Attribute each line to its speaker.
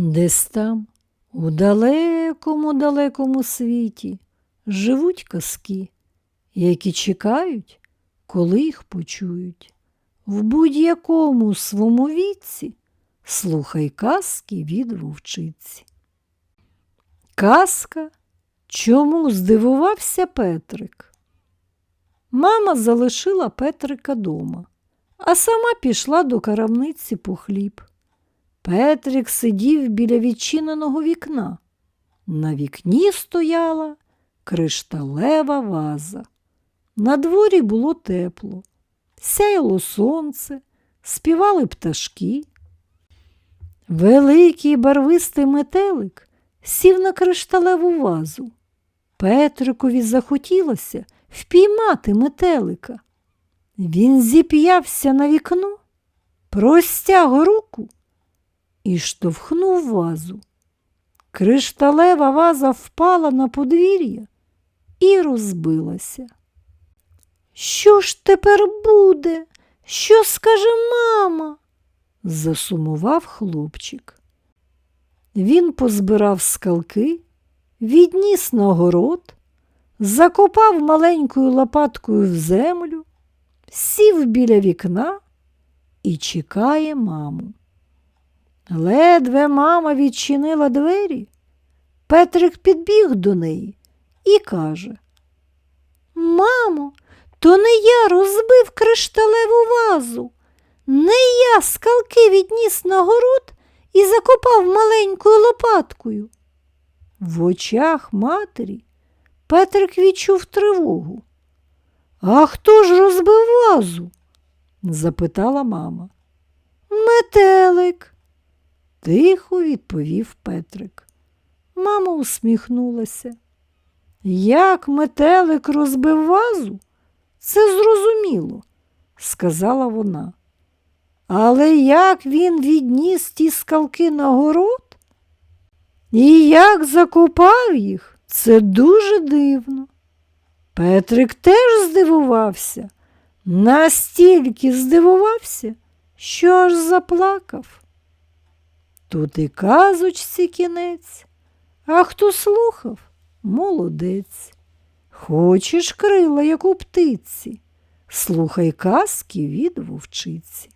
Speaker 1: Десь там, у далекому далекому світі, живуть казки, які чекають, коли їх почують. В будь-якому свому віці слухай казки від вовчиці. Казка, чому здивувався Петрик? Мама залишила Петрика дома, а сама пішла до карамниці по хліб. Петрик сидів біля відчиненого вікна. На вікні стояла кришталева ваза. На дворі було тепло, сяяло сонце, співали пташки. Великий барвистий метелик сів на кришталеву вазу. Петрикові захотілося впіймати метелика. Він зіп'явся на вікно, простяг руку і штовхнув вазу. Кришталева ваза впала на подвір'я і розбилася. Що ж тепер буде? Що скаже мама? засумував хлопчик. Він позбирав скалки, відніс на город, закопав маленькою лопаткою в землю, сів біля вікна і чекає маму. Ледве мама відчинила двері, Петрик підбіг до неї і каже Мамо, то не я розбив кришталеву вазу, не я скалки відніс на город і закопав маленькою лопаткою. В очах матері Петрик відчув тривогу. А хто ж розбив вазу? запитала мама. Метелик, тихо відповів Петрик. Мама усміхнулася. Як метелик розбив вазу? Це зрозуміло, сказала вона. Але як він відніс ті скалки на город? І як закопав їх, це дуже дивно. Петрик теж здивувався, настільки здивувався, що аж заплакав. Тут і казочці кінець, а хто слухав, молодець. Хочеш крила, як у птиці, слухай казки від вовчиці.